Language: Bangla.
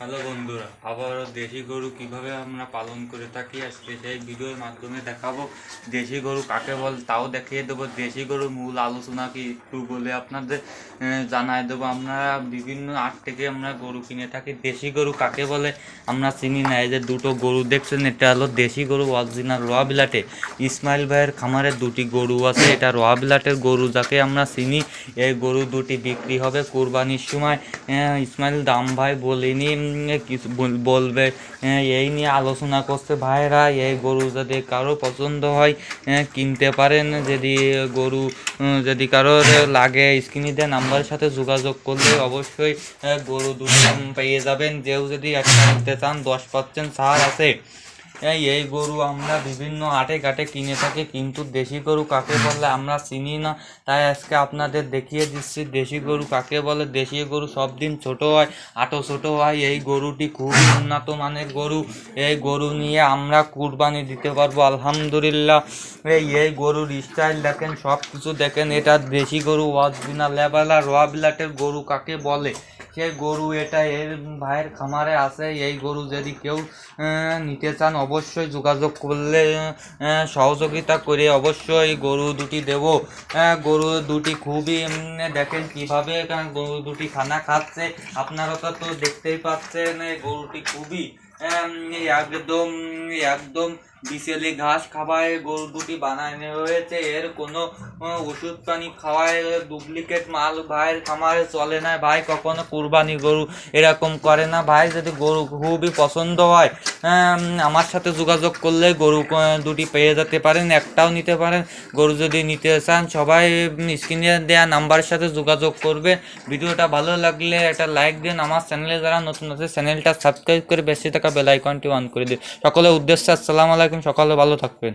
হ্যালো বন্ধুরা, আবারও দেশি গরু কীভাবে আমরা পালন করে থাকি আজকে সেই ভিডিওর মাধ্যমে দেখাবো। দেশি গরু কাকে বল, তাও দেখিয়ে দেবো। দেশি গরুর মূল আলোচনা কি একটু বলে আপনাদের জানাই দেবো। আমরা বিভিন্ন আট থেকে আমরা গরু কিনে থাকি। দেশি গরু কাকে বলে? আমরা চিনি না। এই যে দুটো গরু দেখছেন, এটা হলো দেশি গরু অরিজিনাল রয়া বিলাটে। ইসমাইল ভাইয়ের খামারে দুটি গরু আছে। এটা রয়া বিলাটের গরু যাকে আমরা চিনি। এই গরু দুটি বিক্রি হবে কোরবানির সময়। ইসমাইল দাম ভাই বলিনি কিছু বল- বলবে আহ, এই নিয়ে আলোচনা করছে ভাইরা এই গরু যদি কারও পছন্দ হয় আহ, কিনতে পারেন যদি গরু যদি কারোর লাগে স্ক্রিনে নাম্বারের সাথে যোগাযোগ করলে অবশ্যই আহ, গরু দুটো পেয়ে যাবেন। যেও যদি একটা নিতে চান দশ পার্সেন্ট ছাড় আছে। এই এই গরু আমরা বিভিন্ন হাটে ঘাটে কিনে থাকি, কিন্তু দেশি গরু কাকে বলে আমরা চিনি না। তাই আজকে আপনাদের দেখিয়ে দিচ্ছি, দেশি গরু কাকে বলে? দেশি গরু সব দিন ছোট হয় আটো ছোট হয়। এই গরুটি খুবই উন্নত মানের গরু। এই গরু নিয়ে আমরা কুরবানি দিতে পারব, আলহামদুলিল্লাহ। এই এই গরুর স্টাইল দেখেন সব কিছু দেখেন। এটা দেশি গরু অরিজিনাল লেবালা রয়া বিলাটের গরু কাকে বলে? সেই গরু এটা এর ভাইয়ের খামারে আছে, এই গরু যদি কেউ নিতে চান, অবশ্যই যোগাযোগ করলে সহযোগিতা করে অবশ্যই গরু দুটি দেব। গরু দুটি খুবই দেখেন কীভাবে গরু দুটি খানা খাচ্ছে। আপনারা তো দেখতেই পাচ্ছেন গরুটি খুবই একদম একদম বিশেলি ঘাস খাওয়ায় গরু দুটি বানানো হয়েছে। এর কোনো ওষুধ পানি খাওয়ায় ডুপ্লিকেট মাল ভাইয়ের খামারে চলে না। ভাই কখনো কুরবানি গরু এরকম করে না। ভাই যদি গরু খুবই পছন্দ হয় আম, আমার সাথে যোগাযোগ করলে গরু দুটি পেয়ে যেতে পারেন একটাও নিতে পারেন। গরু যদি নিতে চান সবাই স্ক্রিনে দেওয়া নাম্বারের সাথে যোগাযোগ করবে। ভিডিওটা ভালো লাগলে একটা লাইক দিন। আমার চ্যানেলে যারা নতুন আছে চ্যানেলটা সাবস্ক্রাইব করে বেশি টাকা বেল আইকনটি অন করে দিন। সকলের উদ্দেশ্যে আসসালামু আলাইকুম সকলে ভালো থাকবেন।